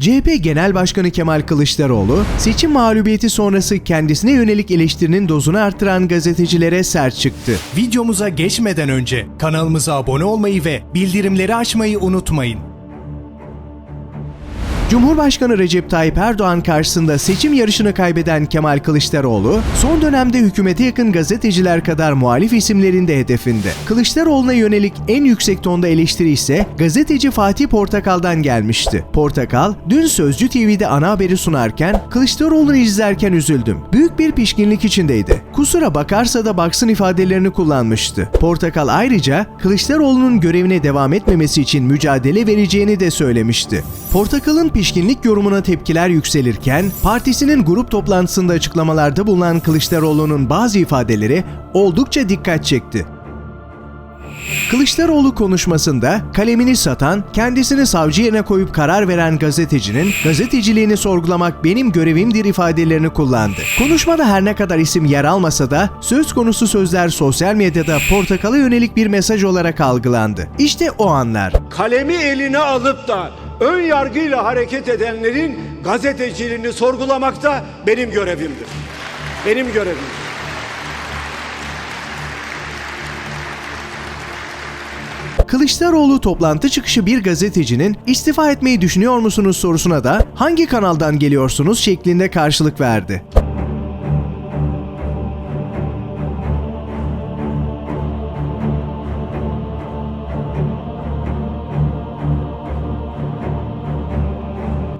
CHP Genel Başkanı Kemal Kılıçdaroğlu, seçim mağlubiyeti sonrası kendisine yönelik eleştirinin dozunu artıran gazetecilere sert çıktı. Videomuza geçmeden önce kanalımıza abone olmayı ve bildirimleri açmayı unutmayın. Cumhurbaşkanı Recep Tayyip Erdoğan karşısında seçim yarışını kaybeden Kemal Kılıçdaroğlu, son dönemde hükümete yakın gazeteciler kadar muhalif isimlerin de hedefinde. Kılıçdaroğlu'na yönelik en yüksek tonda eleştiri ise gazeteci Fatih Portakal'dan gelmişti. Portakal, dün Sözcü TV'de ana haberi sunarken Kılıçdaroğlu'nu izlerken üzüldüm. Büyük bir pişkinlik içindeydi. Kusura bakarsa da baksın ifadelerini kullanmıştı. Portakal ayrıca Kılıçdaroğlu'nun görevine devam etmemesi için mücadele vereceğini de söylemişti. Portakal'ın pişkinlik yorumuna tepkiler yükselirken, partisinin grup toplantısında açıklamalarda bulunan Kılıçdaroğlu'nun bazı ifadeleri oldukça dikkat çekti. Kılıçdaroğlu konuşmasında kalemini satan, kendisini savcı yerine koyup karar veren gazetecinin gazeteciliğini sorgulamak benim görevimdir ifadelerini kullandı. Konuşmada her ne kadar isim yer almasa da söz konusu sözler sosyal medyada portakala yönelik bir mesaj olarak algılandı. İşte o anlar. kalemi eline alıp da ön yargıyla hareket edenlerin gazeteciliğini sorgulamak da benim görevimdir. Benim görevim. Kılıçdaroğlu toplantı çıkışı bir gazetecinin istifa etmeyi düşünüyor musunuz sorusuna da hangi kanaldan geliyorsunuz şeklinde karşılık verdi.